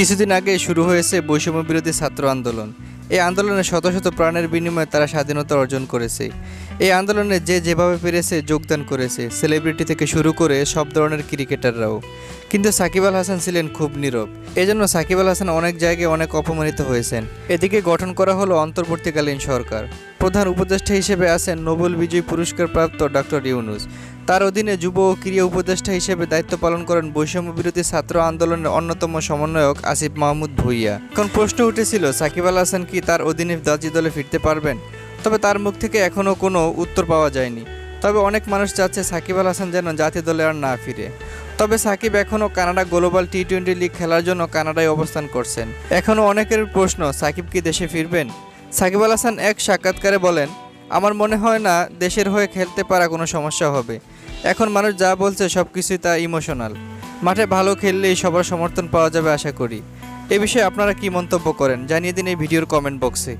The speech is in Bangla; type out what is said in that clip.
কিছুদিন আগে শুরু হয়েছে বৈষম্য বিরোধী ছাত্র আন্দোলন। এই আন্দোলনে শত শত প্রাণের বিনিময়ে তারা স্বাধীনতা অর্জন করেছে। এই আন্দোলনে যে যেভাবে পেরেছে যোগদান করেছে। সেলিব্রিটি থেকে শুরু করে সব ধরনের ক্রিকেটাররাও। কিন্তু সাকিব আল হাসান ছিলেন খুব নীরব। এজন্য সাকিব আল হাসান অনেক জায়গায় অনেক অপমানিত হয়েছেন। এদিকে গঠন করা হলো অন্তর্বর্তীকালীন সরকার। প্রধান উপদেষ্টা হিসেবে আছেন নোবেল বিজয়ী পুরস্কারপ্রাপ্ত ডক্টর ইউনুস। তার অধীনে যুব ও ক্রীড়া উপদেষ্টা হিসেবে দায়িত্ব পালন করেন বৈষম্য বিরোধী ছাত্র আন্দোলনের অন্যতম সমন্বয়ক আসিফ মাহমুদ ভুইয়া। এখন প্রশ্ন উঠেছিল, সাকিব আল হাসান কি তার অধীনে দাজি দলে ফিরতে পারবেন? তবে তার মুখ থেকে এখনও কোনো উত্তর পাওয়া যায়নি। তবে অনেক মানুষ চাচ্ছে সাকিব আল হাসান যেন জাতীয় দলে আর না ফিরে। তবে সাকিব এখনও Canada global T twenty league খেলার জন্য কানাডায় অবস্থান করছেন। এখনও অনেকের প্রশ্ন, সাকিব কি দেশে ফিরবেন? সাকিব আল হাসান এক সাক্ষাৎকারে বলেন আমার মনে হয় না দেশের হয়ে খেলতে পারা কোনো সমস্যা হবে। এখন মানুষ যা বলছে সব কিছুই তা ইমোশনাল মাঠে ভালো খেললেই সবার সমর্থন পাওয়া যাবে আশা করি। এ বিষয়ে আপনারা কি মন্তব্য করেন? জানিয়ে দিন এই ভিডিওর কমেন্ট বক্সে